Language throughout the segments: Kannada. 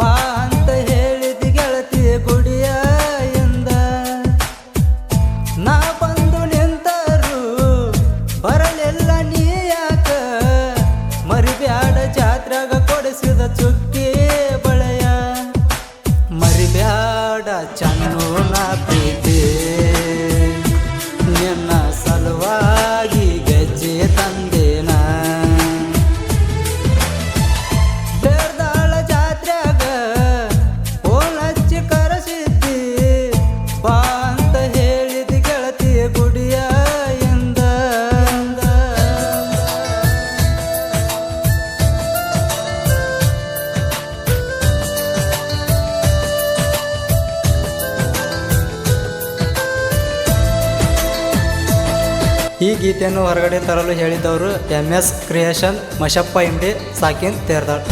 ಬಾ ಅಂತ ಹೇಳಿದ ಗೆಳತಿ ಗುಡಿಯ ಎಂದ. ನಾ ಬಂದು ನಿಂತರು ಬರಲಿಲ್ಲ ನೀ ಯಾಕ? ಮರಿಬ್ಯಾಡ ಜಾತ್ರಾಗ ಕೊಡಿಸಿದ ತುಕ್ಕಿ ಬಳೆಯ. ಮರಿಬ್ಯಾಡ ಚನ್ನೋ ನಾ ಪ್ರೀತಿ ಗೀತೆಯನ್ನು ಹೊರಗಡೆ ತರಲು ಹೇಳಿದವರು M S creation Mashappa Indi ಸಾಕಿನ್ Terdal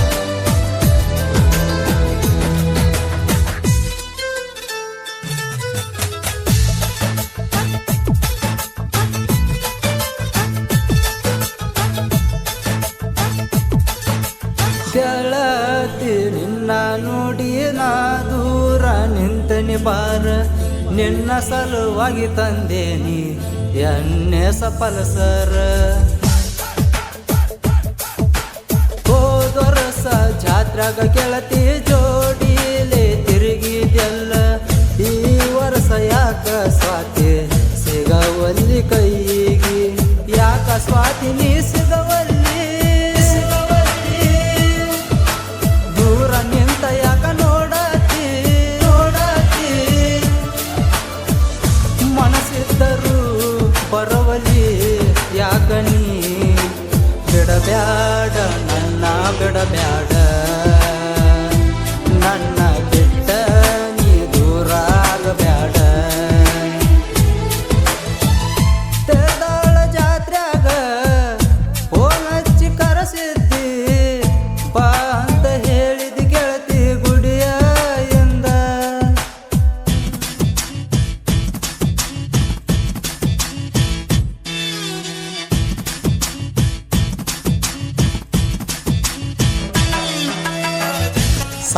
ನಿನ್ನ ನೋಡಿ ನಾ ದೂರ ನಿನ್ನ ಸಲುವಾಗಿ ತಂದೇನಿ ಎಣ್ಣೆ ಸಫಲಸರ ಹೋದೊರಸ ಜಾತ್ರಾಗ ಗೆಳತಿ ಜೋಡಿಲೆ ತಿರುಗಿದೆಲ್ಲ ಈ ವರ್ಷ ಯಾಕ ಸ್ವಾತಿ? ಸಿಗವಲ್ಲಿ ಕೈಗಿ ಯಾಕ ಸ್ವಾತಿ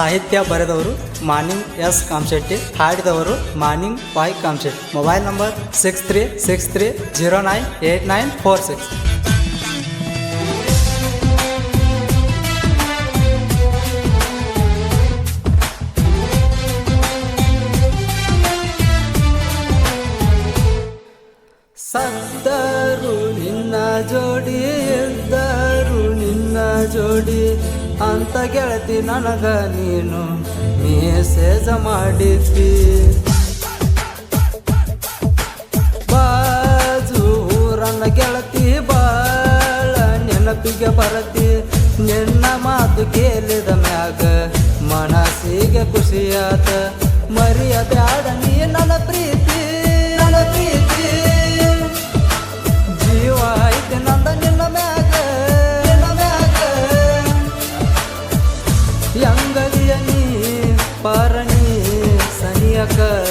ಸಾಹಿತ್ಯ ಬರೆದವರು Maning S Kamashetti ಹಾಡಿದವರು Maning Y Kamashetti mobile number six three six three zero nine eight nine four six. ಸತ್ತರು ನಿನ್ನ ಜೋಡಿ, ಎದ್ದರು ನಿನ್ನ ಜೋಡಿ. ಅಂತ ಗೆಳತಿ ನನಗ ನೀನು ಮೇಸೇಜ ಮಾಡಿದ್ದಿ. ಬಾಜು ಊರನ್ನ ಗೆಳತಿ ಬಾಳ ನೆನಪಿಗೆ ಬರತಿ. ನಿನ್ನ ಮಾತು ಕೇಳಿದ ಮ್ಯಾಗ ಮನಸ್ಸಿಗೆ ಖುಷಿಯಾತ ಮರಿಯ ಬ್ಯಾಡ कर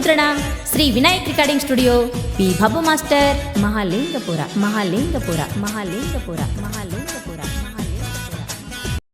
ಮುದ್ರಣ Shri Vinayak recording studio P Babu master Mahalingapura Mahalingapura Mahalingapura Mahaling